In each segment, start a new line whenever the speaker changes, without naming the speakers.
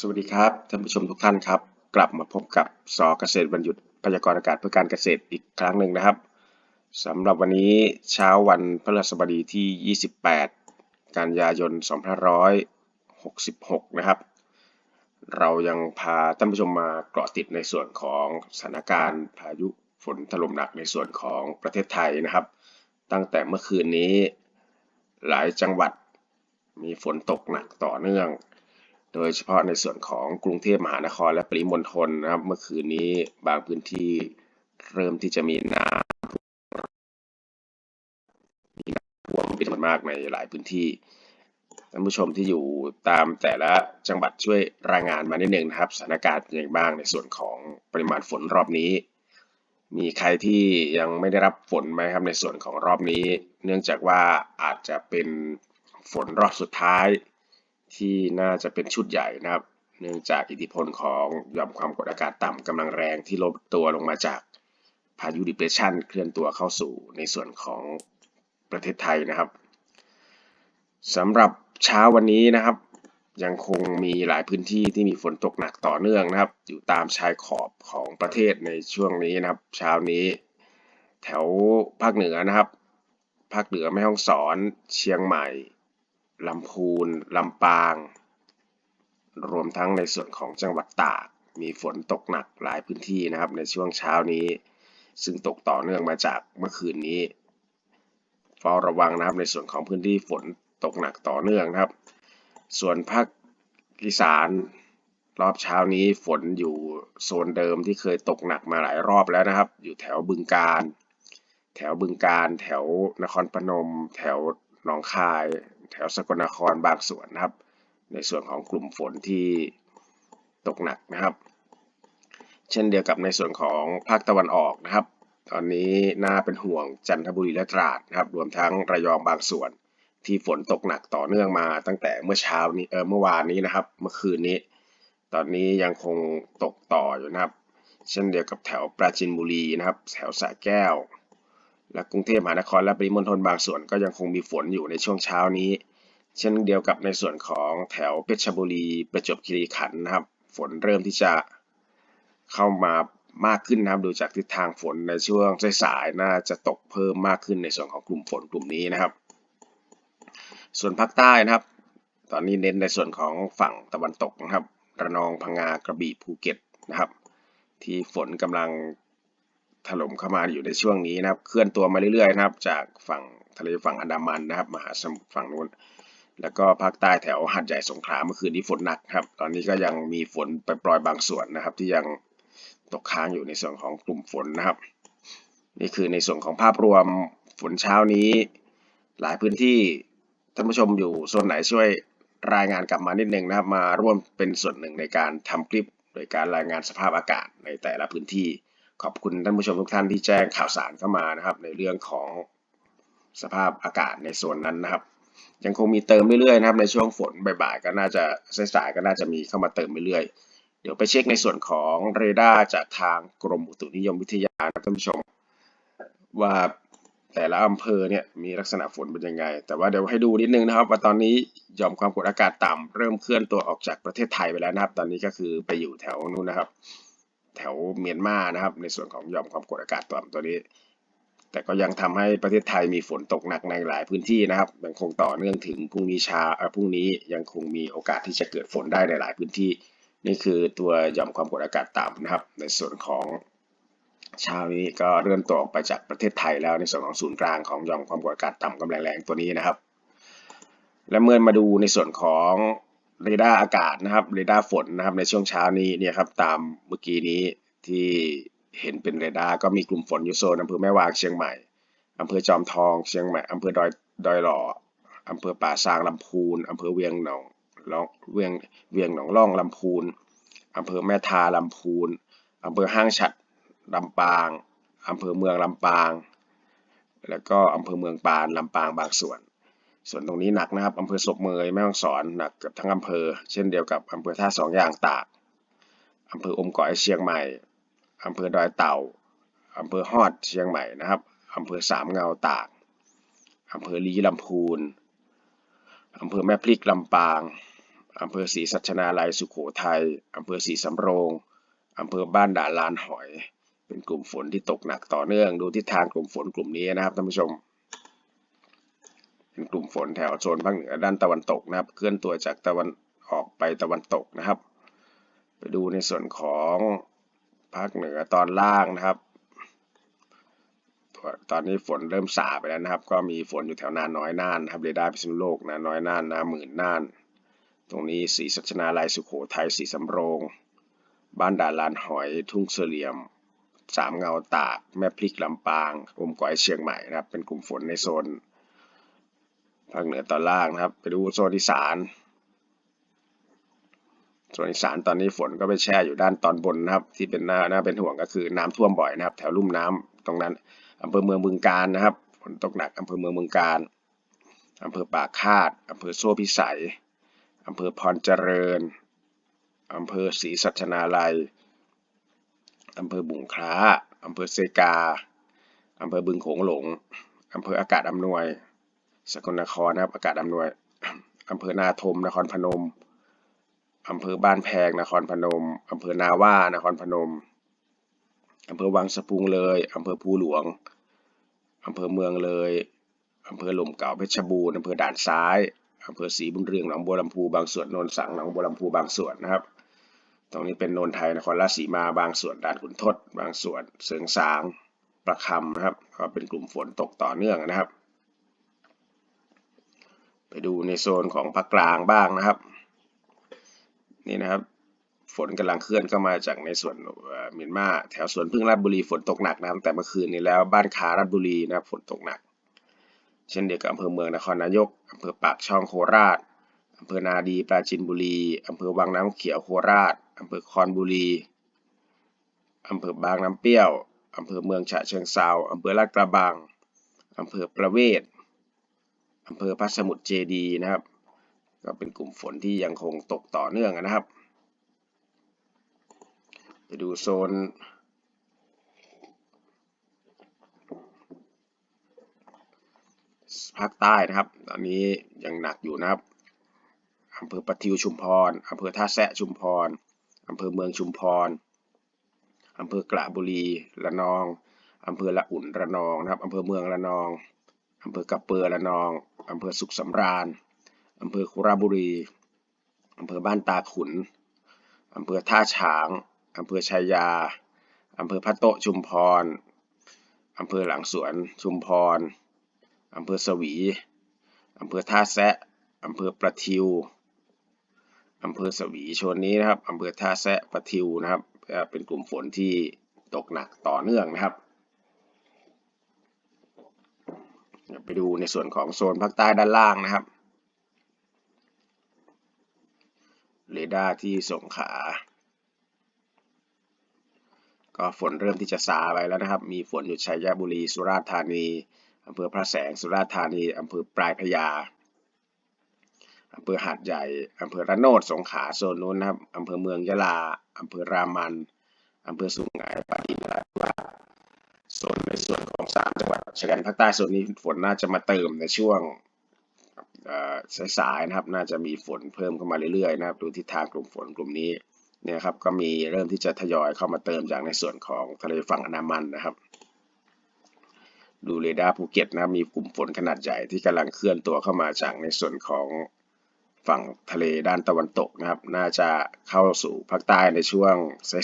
สวัสดีครับท่านผู้ชมทุกท่านครับ กลับมาพบกับสอเกษตรวันหยุดพยากรณ์อากาศเพื่อการเกษตรอีกครั้งหนึ่งนะครับสำหรับวันนี้เช้าวันพฤหัสบดีที่ 28 กันยายน 2566 นะครับ เรายังพาท่านผู้ชมมาเกาะติดในส่วนของสถานการณ์พายุฝนถล่มหนักในส่วนของประเทศไทยนะครับ ตั้งแต่เมื่อคืนนี้หลายจังหวัดมีฝนตกหนักต่อเนื่อง โดยเฉพาะในส่วนของกรุงเทพมหานครและปริมณฑลนะครับ เมื่อคืนนี้บางพื้นที่เริ่มที่จะมีน้ำมีน้ำท่วมเป็นจำนวนมากในหลายพื้นที่ท่านผู้ชมที่อยู่ตามแต่ละจังหวัดช่วยรายงานมานิดนึงนะครับสถานการณ์เป็นอย่างบ้างในส่วนของปริมาณฝนรอบนี้ มีใครที่ยังไม่ได้รับฝนไหมครับในส่วนของรอบนี้ เนื่องจากว่าอาจจะเป็นฝนรอบสุดท้าย ที่น่าจะเป็นชุดใหญ่นะครับ เนื่องจากอิทธิพลของหย่อมความกดอากาศต่ำกำลังแรงที่ลดตัวลงมาจากพายุดิเพรสชันเคลื่อนตัวเข้าสู่ในส่วนของประเทศไทยนะครับสำหรับเช้าวันนี้นะครับ ยังคงมีหลายพื้นที่ที่มีฝนตกหนักต่อเนื่องนะครับ อยู่ตามชายขอบของประเทศในช่วงนี้นะครับ เช้านี้ แถวภาคเหนือนะครับ ภาคเหนือแม่ฮ่องสอน เชียงใหม่ ลำพูน ลำปาง รวมทั้งในส่วนของจังหวัดตาก มีฝนตกหนักหลายพื้นที่นะครับในช่วงเช้านี้ ซึ่งตกต่อเนื่องมาจากเมื่อคืนนี้เฝ้าระวังนะครับในส่วนของพื้นที่ฝนตกหนักต่อเนื่องนะครับ ส่วนภาคอีสานรอบเช้านี้ฝนอยู่โซนเดิมที่เคยตกหนักมาหลายรอบแล้วนะครับ อยู่แถวบึงการ แถวบึงการ แถวนครพนม แถวหนองคาย แถวสกลนครบางส่วนนะครับ ในส่วนของกลุ่มฝนที่ตกหนักนะครับ เช่นเดียวกับในส่วนของภาคตะวันออกนะครับ ตอนนี้น่าเป็นห่วงจันทบุรีและตราดนะครับ รวมทั้งระยองบางส่วน ที่ฝนตกหนักต่อเนื่องมาตั้งแต่เมื่อเช้านี้เออเมื่อวานนี้นะครับ เมื่อคืนนี้ ตอนนี้ยังคงตกต่ออยู่นะครับ เช่นเดียวกับแถวปราจีนบุรีนะครับ แถวสระแก้ว และกรุงเทพมหานครและปริมณฑลบางส่วนก็ยังคงมีฝนอยู่ในช่วงเช้านี้ เช่นเดียวกับในส่วนของแถวเพชรบุรีประจวบคีรีขันธ์นะครับ ฝนเริ่มที่จะเข้ามามากขึ้นนะครับ ดูจากทิศทางฝนในช่วงสายๆน่าจะตกเพิ่มมากขึ้นในส่วนของกลุ่มฝนกลุ่มนี้นะครับ ส่วนภาคใต้นะครับ ตอนนี้เน้นในส่วนของฝั่งตะวันตกนะครับ ระนองพังงากระบี่ภูเก็ตนะครับ ที่ฝนกำลัง ถล่มเข้ามาอยู่ในช่วงนี้นะครับ เคลื่อนตัวมาเรื่อยๆนะครับ จากฝั่งทะเลฝั่งอันดามันนะครับ มหาสมุทรฝั่งนู้น แล้วก็ภาคใต้แถวหาดใหญ่สงขลาเมื่อคืนนี้ฝนหนักครับ ตอนนี้ก็ยังมีฝนไปปล่อยบางส่วนนะครับ ที่ยังตกค้างอยู่ในส่วนของกลุ่มฝนนะครับ นี่คือในส่วนของภาพรวมฝนเช้านี้ หลายพื้นที่ท่านผู้ชมอยู่โซนไหนช่วยรายงานกลับมานิดนึงนะครับ มาร่วมเป็นส่วนหนึ่งในการทำคลิป โดยการรายงานสภาพอากาศในแต่ละพื้นที่ ขอบคุณท่านผู้ชมทุกท่านที่แจ้งข่าวสารเข้ามานะครับ ในเรื่องของสภาพอากาศในโซนนั้นนะครับ ยังคงมีเติมเรื่อยๆนะครับในช่วงฝนบ่ายๆก็น่าจะสายๆก็น่าจะมีเข้ามาเติมเรื่อยๆเดี๋ยวไปเช็คในส่วนของเรดาร์จากทางกรมอุตุนิยมวิทยานะท่านผู้ชม ว่าแต่ละอำเภอเนี่ยมีลักษณะฝนเป็นยังไง แต่ว่าเดี๋ยวให้ดูนิดนึงนะครับ ว่าตอนนี้หย่อมความกดอากาศต่ำเริ่มเคลื่อนตัวออกจากประเทศไทยไปแล้วนะครับ ตอนนี้ก็คือไปอยู่แถวนู้นนะครับ แถวเมียนมานะครับ ในส่วนของหย่อมความกดอากาศต่ำตัวนี้ แต่ก็ยังทำให้ประเทศไทยมีฝนตกหนักในหลายพื้นที่นะครับยังคงต่อเนื่องถึงพรุ่งนี้เช้าเออพรุ่งนี้ยังคงมีโอกาสที่จะเกิดฝนได้ในหลายพื้นที่ นี่คือตัวหย่อมความกดอากาศต่ำนะครับ ในส่วนของเช้านี้ก็เริ่มตัวออกไปจากประเทศไทยแล้วในส่วนของศูนย์กลางของหย่อมความกดอากาศต่ำกำลังแรงตัวนี้นะครับ และเมื่อมาดูในส่วนของ เรดาร์อากาศนะครับเรดาร์ฝนนะครับในช่วงเช้านี้เนี่ยครับตามเมื่อกี้นี้ที่เห็นเป็นเรดาร์ก็มีกลุ่มฝนอยู่โซนอำเภอแม่วางเชียงใหม่อำเภอจอมทองเชียงใหม่อำเภอดอยดอยหล่ออำเภอป่าซางลำพูนอำเภอเวียงหนองล่องเวียงเวียงหนองล่องลำพูนอำเภอแม่ทาลำพูนอำเภอห้างฉัดลำปางอำเภอเมืองลำปาง แล้วก็อำเภอเมืองปานลำปางบางส่วน ส่วนตรงนี้หนักนะครับอำเภอศพเมยแม่ฮ่องสอนหนักเกือบทั้งอำเภอ เช่นเดียวกับอำเภอท่าสองอย่างตากอำเภออมก๋อยเชียงใหม่อำเภอดอยเต่าอำเภอฮอดเชียงใหม่นะครับอำเภอสามเงาตากอำเภอลีลำพูนอำเภอแม่พริกลำปางอำเภอศรีสัชนาลัยสุโขทัยอำเภอศรีสำโรงอำเภอบ้านด่านลานหอย เป็นกลุ่มฝนที่ตกหนักต่อเนื่อง ดูทิศทางกลุ่มฝนกลุ่มนี้นะครับท่านผู้ชม เป็นกลุ่มฝนแถวโซนภาคเหนือด้านตะวันตกนะครับ เคลื่อนตัวจากตะวันออกไปตะวันตกนะครับ ไปดูในส่วนของภาคเหนือตอนล่างนะครับ ตอนนี้ฝนเริ่มสาไปแล้วนะครับ ก็มีฝนอยู่แถวนาน้อยน่านนะครับเรดาร์พิษณุโลกนาน้อยน่านนาหมื่นน่าน ตรงนี้สีสัชนาลัยสุขโขทัยสีสำโรง บ้านด่านลานหอยทุ่งเสลี่ยม สามเงาตาก แม่พริกลำปางอมก๋อยเชียงใหม่นะครับ เป็นกลุ่มฝนในโซน ภาคเหนือตอนล่างนะครับ ไปดูโซนอีสานส่วนอีสานตอนนี้ฝนก็ไปแช่อยู่ด้านตอนบนนะครับ ที่เป็นหน้าน่าเป็นห่วงก็คือน้ำท่วมบ่อยนะครับ แถวลุ่มน้ำตรงนั้นอำเภอเมืองบึงการนะครับฝนตกหนักอำเภอเมืองบึงการอำเภอปากคาดอำเภอโซ่พิสัยอำเภอพรเจริญอำเภอศรีสัชนาลัยอำเภอบุงคล้าอำเภอเซกาอำเภอบึงโขงหลงอำเภออากาศอำนวย สกลนครนะครับ อากาศอำนวยอำเภอนาทม นครพนมอำเภอบ้านแพง นครพนมอำเภอนาว่านครพนมอำเภอวังสะพุงเลยอำเภอภูหลวงอำเภอเมืองเลยอำเภอหล่มเก่าเพชรบูรณ์อำเภอด่านซ้ายอำเภอศรีบุญเรืองหนองบัวลำพูบางส่วนนนสังหนองบัวลำพูบางส่วนนะครับ ตรงนี้เป็นนนไทยนครราชสีมาบางส่วนด่านขุนทด บางส่วนเสริงสางประคำนะครับก็เป็นกลุ่มฝนตกต่อเนื่องนะครับ ดูในโซนของภาคกลางบ้างนะครับ นี่นะครับ ฝนกำลังเคลื่อนเข้ามาจากในส่วนเมียนมาแถวสวนพึ่งราชบุรีฝนตกหนักนะครับแต่เมื่อคืนนี้แล้วบ้านคาราชบุรีนะครับฝนตกหนัก เช่นเดียวกับอำเภอเมืองนครนายกอำเภอปากช่องโคราชอำเภอนาดีปราจินบุรีอำเภอวังน้ำเขียวโคราชอำเภอคอนบุรีอำเภอบางน้ำเปรี้ยวอำเภอเมืองฉะเชิงเซาอำเภอลาดกระบังอำเภอประเวศ อำเภอพระสมุทรเจดีนะครับ ก็เป็นกลุ่มฝนที่ยังคงตกต่อเนื่องนะครับ ไปดูโซน ภาคใต้นะครับ ตอนนี้ยังหนักอยู่นะครับอำเภอปะทิวชุมพรอำเภอท่าแซะชุมพรอำเภอเมืองชุมพรอำเภอกระบุรีระนองอำเภอละอุ่นระนองนะครับอำเภอเมืองระนอง อำเภอกระเปือระนอง อำเภอสุขสำราญ อำเภอคุระบุรี อำเภอบ้านตาขุน อำเภอท่าฉาง อำเภอชัยยา อำเภอพระโตชุมพร อำเภอหลังสวนชุมพร อำเภอสวี อำเภอท่าแซะ อำเภอประทิว อำเภอสวีชนนี้นะครับ อำเภอท่าแซะประทิวนะครับ เป็นกลุ่มฝนที่ตกหนักต่อเนื่องนะครับ ไปดูในส่วนของโซนภาคใต้ด้านล่างนะครับเรดาร์ที่สงขา ก็ฝนเริ่มที่จะซาไปแล้วนะครับ มีฝนอยู่ชัยบุรี สุราษฎร์ธานีอำเภอพระแสง สุราษฎร์ธานีอำเภอปลายพญาอำเภอหาดใหญ่อำเภอระโนดสงขลาโซนนู้นนะครับอำเภอเมืองยะลาอำเภอรามันอำเภอสุไหงปาดินราธิวาโซนในส่วนของสามจังหวัด ชายแดนภาคใต้โซนนี้ฝนน่าจะมาเติมในช่วงสายๆนะครับ น่าจะมีฝนเพิ่มเข้ามาเรื่อยๆนะครับ ดูทิศทางกลุ่มฝนกลุ่มนี้เนี่ยครับก็มีเริ่มที่จะทยอยเข้ามาเติมจากในส่วนของทะเลฝั่งอันดามันนะครับ ดูเรดาร์ภูเก็ตนะครับมีกลุ่มฝนขนาดใหญ่ที่กำลังเคลื่อนตัวเข้ามาจากในส่วนของฝั่งทะเลด้านตะวันตกนะครับ น่าจะเข้าสู่ภาคใต้ในช่วง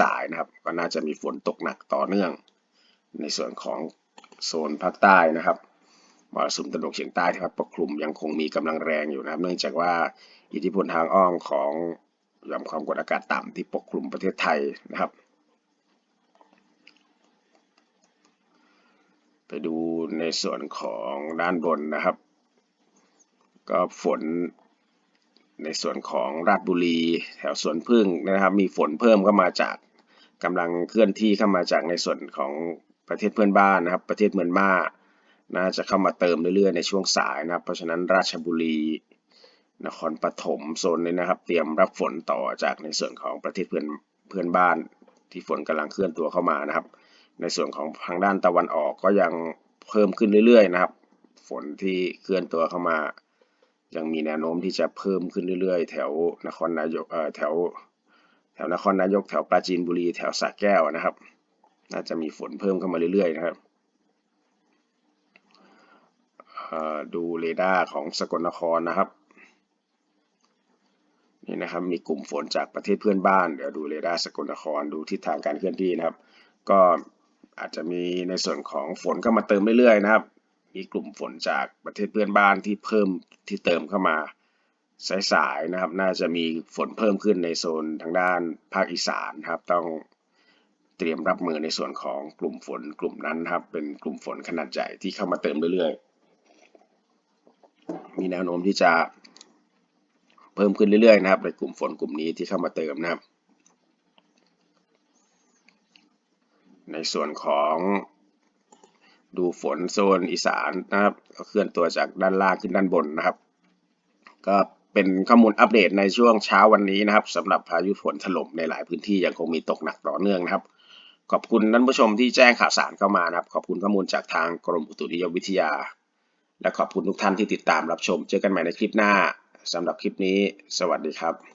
สายๆนะครับ ก็น่าจะมีฝนตกหนักต่อเนื่อง ในส่วนของ โซนภาคใต้นะครับมรสุมตะวันตกเฉียงใต้ครับปกคลุมยังคงมีกำลังแรงอยู่นะครับ เนื่องจากว่าอิทธิพลทางอ้อมของหย่อมความกดอากาศต่ำที่ปกคลุมประเทศไทยนะครับ ไปดูในส่วนของด้านบนนะครับ ก็ฝนในส่วนของราชบุรี แถวสวนพึ่งนะครับ มีฝนเพิ่มเข้ามาจากกำลังเคลื่อนที่เข้ามาจากในส่วนของ ประเทศเพื่อนบ้านนะครับ ประเทศเมือนมาน่าจะเข้ามาเติมเรื่อยๆในช่วงสายนะครับ เพราะฉะนั้นราชบุรี นครปฐมโซนนี้นะครับ เตรียมรับฝนต่อจากในส่วนของประเทศเพื่อนเพื่อนบ้าน ที่ฝนกำลังเคลื่อนตัวเข้ามานะครับ ในส่วนของทางด้านตะวันออกก็ยังเพิ่มขึ้นเรื่อยๆนะครับ ฝนที่เคลื่อนตัวเข้ามา ยังมีแนวโน้มที่จะเพิ่มขึ้นเรื่อยๆ แถวนครนายกเอ่อแถว แถวนครนายกแถวปราจีนบุรีแถวสระแก้วนะครับ น่าจะมีฝนเพิ่มเข้ามาเรื่อยๆนะครับดูเรดาร์ของสกลนครนะครับนี่นะครับมีกลุ่มฝนจากประเทศเพื่อนบ้านเดี๋ยวดูเรดาร์สกลนครดูทิศทางการเคลื่อนที่นะครับ ก็อาจจะมีในส่วนของฝนเข้ามาเติมเรื่อยๆนะครับ มีกลุ่มฝนจากประเทศเพื่อนบ้านที่เพิ่มที่เติมเข้ามาสายๆนะครับ น่าจะมีฝนเพิ่มขึ้นในโซนทางด้านภาคอีสานนะครับต้อง เตรียมรับมือในส่วนของกลุ่มฝนกลุ่มนั้นนะครับเป็นกลุ่มฝนขนาดใหญ่ที่เข้ามาเติมเรื่อยๆ มีแนวโน้มที่จะเพิ่มขึ้นเรื่อยๆนะครับในกลุ่มฝนกลุ่มนี้ที่เข้ามาเติมนะครับ ในส่วนของดูฝนโซนอีสานนะครับก็เคลื่อนตัวจากด้านล่างขึ้นด้านบนนะครับ ก็เป็นข้อมูลอัปเดตในช่วงเช้าวันนี้นะครับสำหรับพายุฝนถล่มในหลายพื้นที่ยังคงมีตกหนักต่อเนื่องนะครับ ขอบคุณท่านผู้ชมที่แจ้งข่าวสารเข้ามานะครับ ขอบคุณข้อมูลจากทางกรมอุตุนิยมวิทยา และขอบคุณทุกท่านที่ติดตามรับชม เจอกันใหม่ในคลิปหน้าสำหรับคลิปนี้ สวัสดีครับ